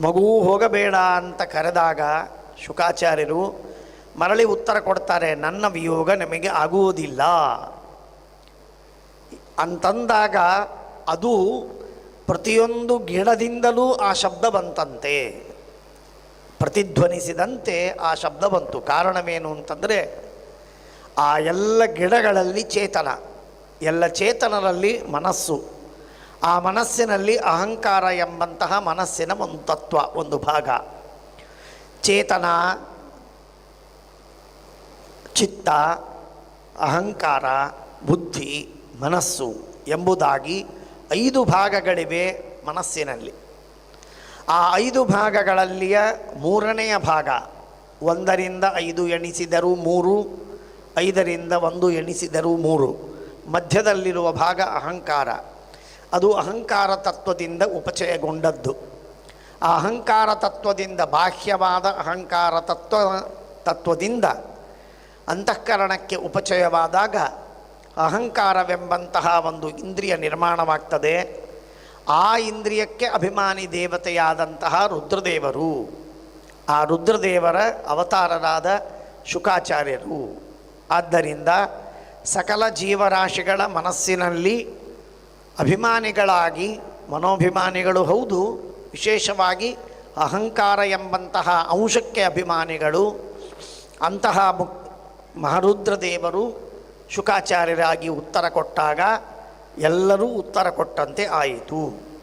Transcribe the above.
ಮಗು ಹೋಗಬೇಡ ಅಂತ ಕರೆದಾಗ ಶುಕಾಚಾರ್ಯರು ಮರಳಿ ಉತ್ತರ ಕೊಡ್ತಾರೆ, ನನ್ನ ವಿಯೋಗ ನಮಗೆ ಆಗುವುದಿಲ್ಲ. ಅಂತಂದಾಗ ಅದು ಪ್ರತಿಯೊಂದು ಗಿಡದಿಂದಲೂ ಆ ಶಬ್ದ ಬಂತಂತೆ. ಪ್ರತಿಧ್ವನಿಸಿದಂತೆ ಆ ಶಬ್ದ ಬಂತು. ಕಾರಣವೇನು ಅಂತಂದರೆ, ಆ ಎಲ್ಲ ಗಿಡಗಳಲ್ಲಿ ಚೇತನ. ಎಲ್ಲ ಚೇತನರಲ್ಲಿ ಮನಸ್ಸು. ಆ ಮನಸ್ಸಿನಲ್ಲಿ ಅಹಂಕಾರ ಎಂಬಂತಹ ಮನಸ್ಸಿನ ಒಂದು ತತ್ವ ಒಂದು ಭಾಗ. ಚೇತನ, ಚಿತ್ತ, ಅಹಂಕಾರ, ಬುದ್ಧಿ, ಮನಸ್ಸು ಎಂಬುದಾಗಿ ಐದು ಭಾಗಗಳಿವೆ ಮನಸ್ಸಿನಲ್ಲಿ. ಆ ಐದು ಭಾಗಗಳಲ್ಲಿಯ ಮೂರನೆಯ ಭಾಗ, ಒಂದರಿಂದ ಐದು ಎಣಿಸಿದರೂ ಮೂರು, ಐದರಿಂದ ಒಂದು ಎಣಿಸಿದರೂ ಮೂರು. ಮಧ್ಯದಲ್ಲಿರುವ ಭಾಗ ಅಹಂಕಾರ. ಅದು ಅಹಂಕಾರ ತತ್ವದಿಂದ ಉಪಚಯಗೊಂಡದ್ದು. ಆ ಅಹಂಕಾರ ತತ್ವದಿಂದ ಬಾಹ್ಯವಾದ ಅಹಂಕಾರ ತತ್ವ, ತತ್ವದಿಂದ ಅಂತಃಕರಣಕ್ಕೆ ಉಪಚಯವಾದಾಗ ಅಹಂಕಾರವೆಂಬಂತಹ ಒಂದು ಇಂದ್ರಿಯ ನಿರ್ಮಾಣವಾಗ್ತದೆ. ಆ ಇಂದ್ರಿಯಕ್ಕೆ ಅಭಿಮಾನಿ ದೇವತೆಯಾದಂತಹ ರುದ್ರದೇವರು. ಆ ರುದ್ರದೇವರ ಅವತಾರರಾದ ಶುಕಾಚಾರ್ಯರು. ಆದ್ದರಿಂದ ಸಕಲ ಜೀವರಾಶಿಗಳ ಮನಸ್ಸಿನಲ್ಲಿ ಅಭಿಮಾನಿಗಳಾಗಿ, ಮನೋಭಿಮಾನಿಗಳು ಹೌದು, ವಿಶೇಷವಾಗಿ ಅಹಂಕಾರ ಎಂಬಂತಹ ಅಂಶಕ್ಕೆ ಅಭಿಮಾನಿಗಳು, ಅಂತಹ ಮುಕ್ ಮಹರುದ್ರದೇವರು ಶುಕಾಚಾರ್ಯರಾಗಿ ಉತ್ತರ ಕೊಟ್ಟಾಗ ಎಲ್ಲರೂ ಉತ್ತರ ಕೊಟ್ಟಂತೆ ಆಯಿತು.